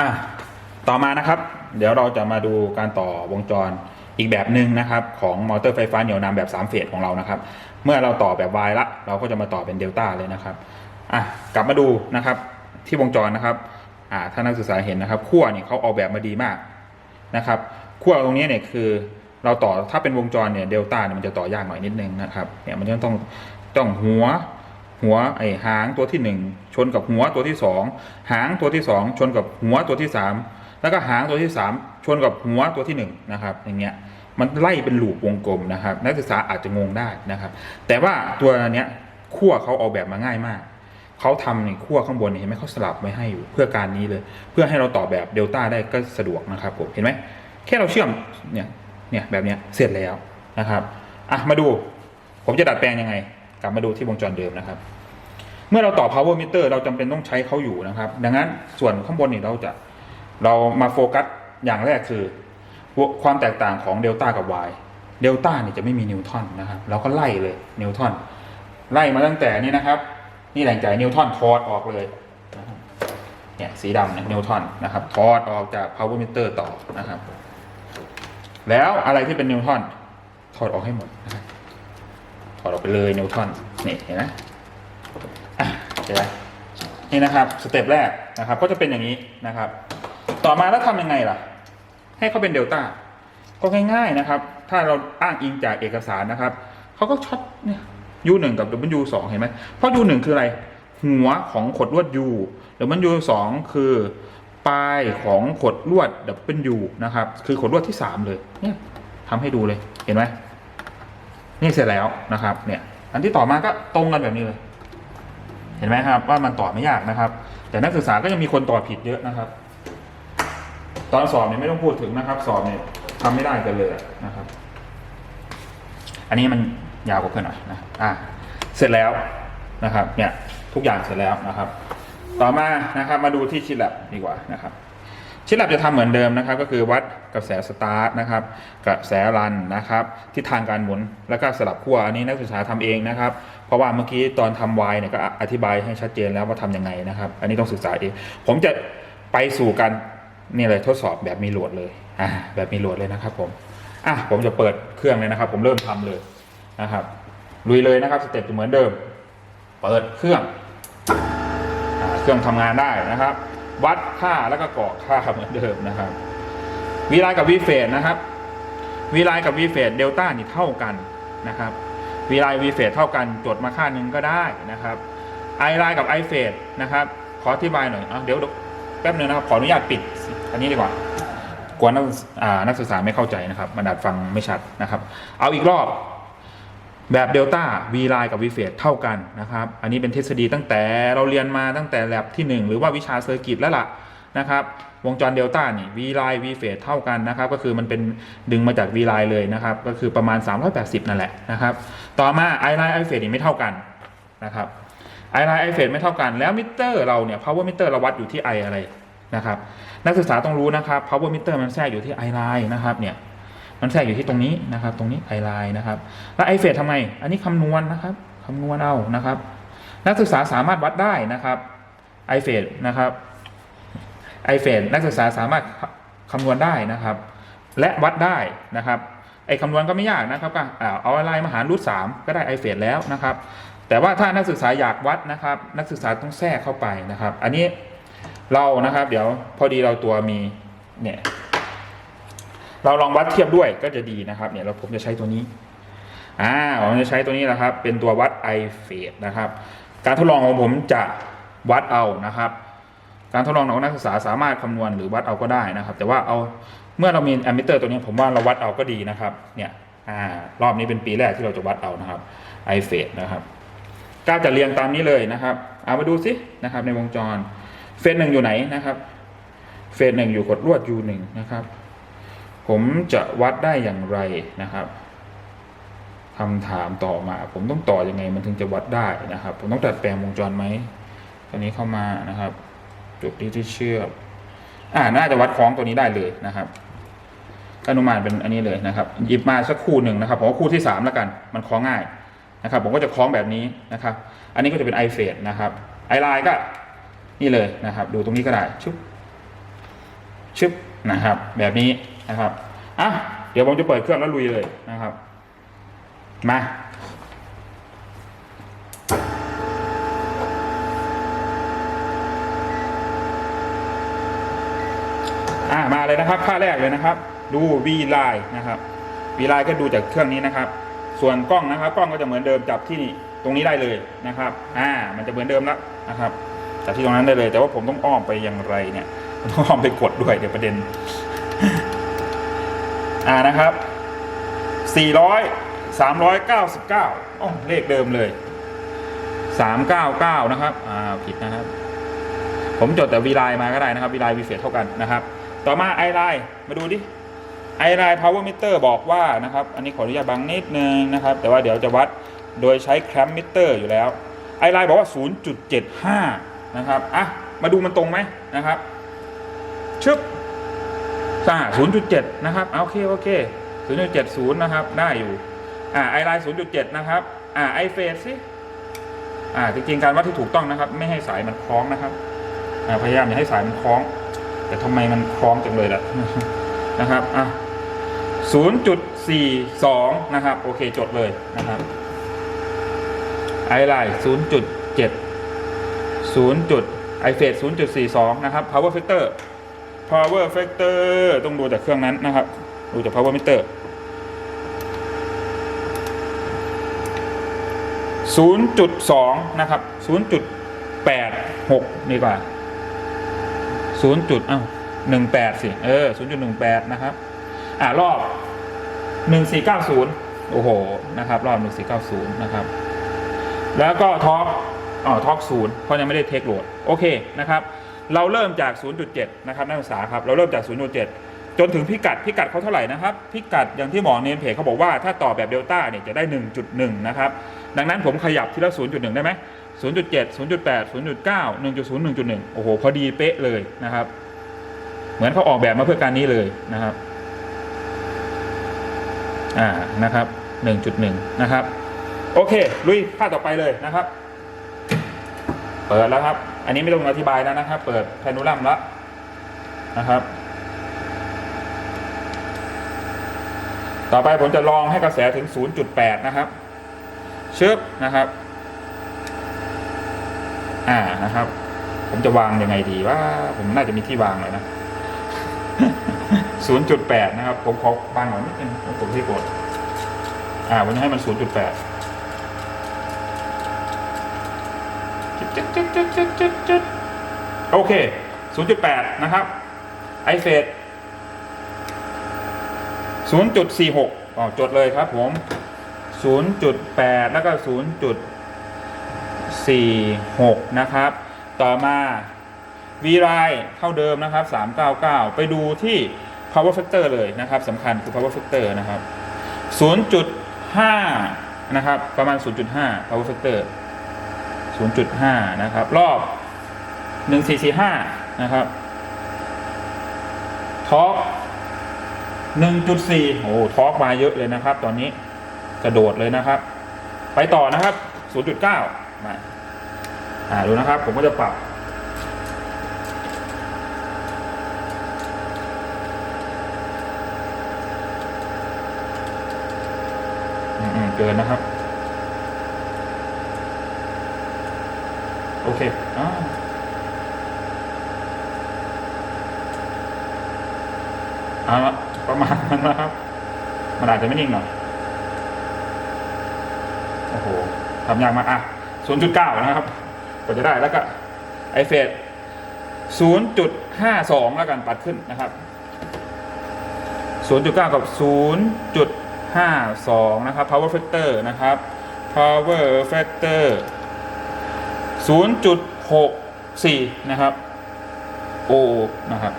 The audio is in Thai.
อะต่อมานะครับ เดี๋ยวเราจะมาดูการต่อวงจรอีกแบบหนึ่งนะครับ ของมอเตอร์ไฟฟ้าเหนี่ยวนำแบบ 3 เฟสของเรานะครับ เมื่อเราต่อแบบ Y ละ เราก็จะมาต่อเป็นเดลต้าเลยนะครับอะกลับมาดูนะครับที่วงจรนะครับอ่าถ้านักศึกษาเห็นนะครับขั้วเนี่ยเขาออกแบบมาดีมากนะครับขั้วตรงนี้เนี่ยคือเราต่อถ้าเป็นวงจรเนี่ยเดลต้าเนี่ยมันจะต่อยากหน่อยนิดนึงนะครับเนี่ยมันจะต้องต้องหัว หัวไอหางตัวที่หนึ่งชนกับหัวตัวที่สองหางตัวที่สองชนกับหัวตัวที่สามแล้วก็หางตัวที่สามชนกับหัวตัวที่หนึ่งนะครับอย่างเงี้ยมันไล่เป็นลูปวงกลมนะครับ นักศึกษาอาจจะงงได้นะครับ แต่ว่าตัวเนี้ยขั้วเขาเอาแบบมาง่ายมากเขาทำในขั้วข้างบนเนี่ยเห็นไหมเขาสลับไว้ให้อยู่เพื่อการนี้เลย เพื่อให้เราต่อแบบเดลต้าได้ก็สะดวกนะครับผมเห็นไหมแค่เราเชื่อมเนี่ยเนี่ยแบบเนี้ยเสร็จแล้วนะครับอะมาดูผมจะดัดแปลงยังไง กลับมาดูที่วงจรเดิมนะครับ เมื่อเราต่อ power meter เราจำเป็นต้องใช้เขาอยู่นะครับ ดังนั้นส่วนข้างบนนี่เราจะเรามาโฟกัสอย่างแรกคือ ความแตกต่างของเดลต้ากับ y เดลต้านี่จะไม่มีนิวตันนะครับเราก็ไล่เลยนิวตันไล่มาตั้งแต่นี่นะครับ นี่แรงจ่ายนิวตันถอดออกเลยเนี่ยสีดำเนี่ยนิวตันนะครับถอดออกจาก power meter ต่อนะครับ แล้วอะไรที่เป็นนิวตันถอดออกให้หมดถอดออกไปเลยนิวตันนี่เห็นไหม เห็นไหมนี่นะครับสเต็ปแรกนะครับ ก็จะเป็นอย่างนี้นะครับ ต่อมาแล้วทำยังไงล่ะ ให้เขาเป็นเดลต้าก็ง่ายๆนะครับ ถ้าเราอ้างอิงจากเอกสารนะครับเขาก็ช็อตเนี่ย U หนึ่งกับ W สองเห็นไหมเพราะ U หนึ่งคืออะไร หัวของขดลวด U W สองคือปลายของขดลวด W นะครับ คือขดลวดที่สามเลย เนี่ยทำให้ดูเลยเห็นไหมนี่เสร็จแล้วนะครับ เนี่ย อันที่ต่อมาก็ตรงกันแบบนี้เลย เห็นไหมครับว่ามันต่อไม่ยากนะครับ แต่นักศึกษาก็ยังมีคนต่อผิดเยอะนะครับ ตอนสอบเนี่ยไม่ต้องพูดถึงนะครับ สอบเนี่ยทำไม่ได้กันเลยนะครับ อันนี้มันยาวกว่าเพื่อนหน่อยนะอะเสร็จแล้วนะครับ เนี่ยทุกอย่างเสร็จแล้วนะครับ ต่อมานะครับมาดูที่ชิลแลบดีกว่านะครับ ชิลแลบจะทำเหมือนเดิมนะครับ ก็คือวัดกระแสสตาร์ทนะครับกระแสรันนะครับทิศทางการหมุนแล้วก็สลับขั้วอันนี้นักศึกษาทำเองนะครับ เพราะว่าเมื่อกี้ตอนทำวายเนี่ยก็อธิบายให้ชัดเจนแล้วว่าทำยังไงนะครับ อันนี้ต้องศึกษาเอง ผมจะไปสู่การนี่เลยทดสอบแบบมีโหลดเลยอ่าแบบมีโหลดเลยนะครับผมอะผมจะเปิดเครื่องเลยนะครับ ผมเริ่มทำเลยนะครับลุยเลยนะครับสเต็ปจะเหมือนเดิม เปิดเครื่องอเครื่องทำงานได้นะครับ วัดค่าแล้วก็กรอกค่าเหมือนเดิมนะครับวีไลน์กับวีเฟสนะครับวีไลน์กับวีเฟสเดลต้านี่เท่ากันนะครับวีไลน์วีเฟสเท่ากันจดมาค่าหนึ่งก็ได้นะครับไอไลน์กับไอเฟสนะครับ ขออธิบายหน่อยอเดี๋ยวแป๊บนึงนะครับ ขออนุญาตปิด อันนี้ดีกว่ากลัวนักนักศึกษาไม่เข้าใจนะครับมันอาจฟังไม่ชัดนะครับ เอาอีกรอบ แบบเดลต้า V ไลน์กับ V เฟสเท่ากันนะครับ อันนี้เป็นทฤษฎีตั้งแต่เราเรียนมาตั้งแต่แลบที่ 1 หรือว่าวิชาเซอร์กิตแล้วล่ะนะครับ วงจรเดลต้านี่ V ไลน์ V เฟสเท่ากันนะครับ ก็คือมันเป็นดึงมาจาก V ไลน์เลยนะครับ ก็คือประมาณ 380 นั่นแหละนะครับ ต่อมา I ไลน์ I เฟสนี่ไม่เท่ากันนะครับ I ไลน์ I เฟสไม่เท่ากัน แล้วมิเตอร์เราเนี่ย power meter เราวัดอยู่ที่ I อะไรนะครับ นักศึกษาต้องรู้นะครับ power meter มันแทรกอยู่ที่ I ไลน์นะครับเนี่ย มันแทรกอยู่ที่ตรงนี้นะครับ ตรงนี้ไอไลน์นะครับ แล้วไอเฟสทำไมอันนี้คำนวณนะครับคำนวณเอานะครับ นักศึกษาสามารถวัดได้นะครับไอเฟสนะครับไอเฟสนักศึกษาสามารถคำนวณได้นะครับ และวัดได้นะครับไอคำนวณก็ไม่ยากนะครับก็อ่าเอาไลน์มาหารรูทสามก็ได้ไอเฟสแล้วนะครับ แต่ว่าถ้านักศึกษาอยากวัดนะครับ นักศึกษาต้องแทรกเข้าไปนะครับ อันนี้เรานะครับ เดี๋ยวพอดีเราตัวมีเนี่ย เราลองวัดเทียบด้วยก็จะดีนะครับเนี่ยเราผมจะใช้ตัวนี้อ่าผมจะใช้ตัวนี้นะครับ เป็นตัววัด i f a d นะครับ การทดลองของผมจะวัดเอานะครับ การทดลองของนักศึกษาสามารถคำนวณหรือวัดเอาก็ได้นะครับ แต่ว่าเอาเมื่อเรามีแอมมิเตอร์ตัวนี้ผมว่าเราวัดเอาก็ดีนะครับเนี่ยอ่ารอบนี้เป็นปีแรกที่เราจะวัดเอานะครับ i f a d นะครับก็จะเรียงตามนี้เลยนะครับเอามาดูสินะครับในวงจรเฟสหนึ่งอยู่ไหนนะครับ เฟสหนึ่งอยู่กดลวด u หนึ่งนะครับ ผมจะวัดได้อย่างไรนะครับคำถามต่อมา ผมต้องต่อยังไงมันถึงจะวัดได้นะครับ ผมต้องดัดแปลงวงจรไหมตัวนี้เข้ามานะครับ จุดที่ที่เชื่อมอ่าน่าจะวัดคล้องตัวนี้ได้เลยนะครับอนุมานเป็นอันนี้เลยนะครับ หยิบมาสักคู่หนึ่งนะครับผมว่าคู่ที่สามแล้วกัน มันคล้องง่ายนะครับ ผมก็จะคล้องแบบนี้นะครับ อันนี้ก็จะเป็นไอเฟสนะครับไอไลน์ก็นี่เลยนะครับ ดูตรงนี้ก็ได้ชุบชึบนะครับ แบบนี้ นะครับอะเดี๋ยวผมจะเปิดเครื่องแล้วลุยเลยนะครับ มาอ่ามาเลยนะครับค่าแรกเลยนะครับ ดู V line นะครับ V line ก็ดูจากเครื่องนี้นะครับ ส่วนกล้องนะครับ กล้องก็จะเหมือนเดิมจับที่ตรงนี้ได้เลยนะครับ อ่า มันจะเหมือนเดิมแล้วนะครับจับที่ตรงนั้นได้เลย แต่ว่าผมต้องอ้อมไปอย่างไรเนี่ยต้องอ้อมไปกดด้วยเดี๋ยวประเด็น อ่านะครับ 400 399อ๋อเลขเดิมเลย 399 นะครับ อ่า ผิดนะครับ ผมจดแต่วีไลน์มาก็ได้นะครับวีไลน์วีเฟสเท่ากันนะครับ ต่อมาไอไลน์มาดูดิไอไลน์ power meter บอกว่านะครับ อันนี้ขออนุญาตบังนิดนึงนะครับ แต่ว่าเดี๋ยวจะวัดโดยใช้แคมมิเตอร์อยู่แล้วไอไลน์บอกว่า 0.75 นะครับ อะ มาดูมันตรงไหมนะครับ ชึบ อ่า 0.7 นะครับโอเคโอเค 0.70 นะครับ ได้อยู่ อ่าไอไลน์ 0.7 นะครับ อ่าไอเฟสสิอ่าจริงๆการวัดที่ถูกต้องนะครับ ไม่ให้สายมันคล้องนะครับ อ่าพยายามอย่าให้สายมันคล้อง แต่ทำไมมันคล้องจังเลยล่ะนะครับอะ0.42 นะครับ โอเคจดเลยนะครับไอไลน์ 0.7 0 ไอเฟส0.42 นะครับ power factor power factor ต้องดูจากเครื่องนั้นนะครับ ดูจาก power meter 0.2 นะครับ 0.86นี่กว่า 0. จุดอ้าว18 สิ เออ 0.18 นะครับ อ่ารอบ 1490 โอ้โห นะครับ รอบ 1490 นะครับ แล้วก็ท็อปอ๋อท็อปศูนย์เพราะยังไม่ได้เทคโหลด โอเคนะครับ เราเริ่มจาก 0.7 นะครับนักศึกษาครับ เราเริ่มจาก 0.7 จนถึงพิกัด พิกัดเขาเท่าไหร่นะครับ พิกัดอย่างที่หมอเนมเพจเขาบอกว่าถ้าต่อแบบเดลต้าเนี่ยจะได้ 1.1 นะครับ ดังนั้นผมขยับทีละ 0.1 ได้ไหม0.7 0.8 0.9 1.0 1.1 โอ้โห พอดีเป๊ะเลยนะครับ เหมือนเขาออกแบบมาเพื่อการนี้เลยนะครับ อ่า นะครับ 1.1 นะครับ โอเค ลุยภาพต่อไปเลยนะครับ เปิดแล้วครับ อันนี้ไม่ต้องอธิบายแล้วนะครับ เปิดแพนูลัมแล้วนะครับ ต่อไปผมจะลองให้กระแสถึง 0.8 นะครับ เชึบนะครับ อ่านะครับ ผมจะวางยังไงดีว่า ผมน่าจะมีที่วางเลยนะ 0.8 นะครับ ผมขอวางหน่อยนิดนึงผมที่กดอ่าผมจะให้มัน 0.8 จุดจุดจุดจุดจุดจุดโอเค 0.8 นะครับ ไอเฟส0.46อ๋อจดเลยครับผม 0.8 แล้วก็ 0.46 นะครับ ต่อมา V line เท่าเดิมนะครับ 399 ไปดูที่ power factor เลยนะครับสำคัญคือ power factor นะครับ 0.5 นะครับ ประมาณ 0.5 power factor 0.5 นะครับ รอบ 1445 นะครับทอร์ก1.4 โอ้ทอร์กมาเยอะเลยนะครับ ตอนนี้กระโดดเลยนะครับ ไปต่อนะครับ 0.9 มาอ่าดูนะครับ ผมก็จะปรับอืมๆเกินนะครับ โอเคอ่าเอาละประมาณนั้นนะครับ มันอาจจะไม่นิ่งหน่อย โอ้โหทำยากมากอะ0.9นะครับกว่าจะได้แล้วก็ไอเฟส0.52แล้วกันปัดขึ้นนะครับ0.9กับ0.52นะครับ power factor นะครับ power factor 0.64 นะครับ โอนะครับ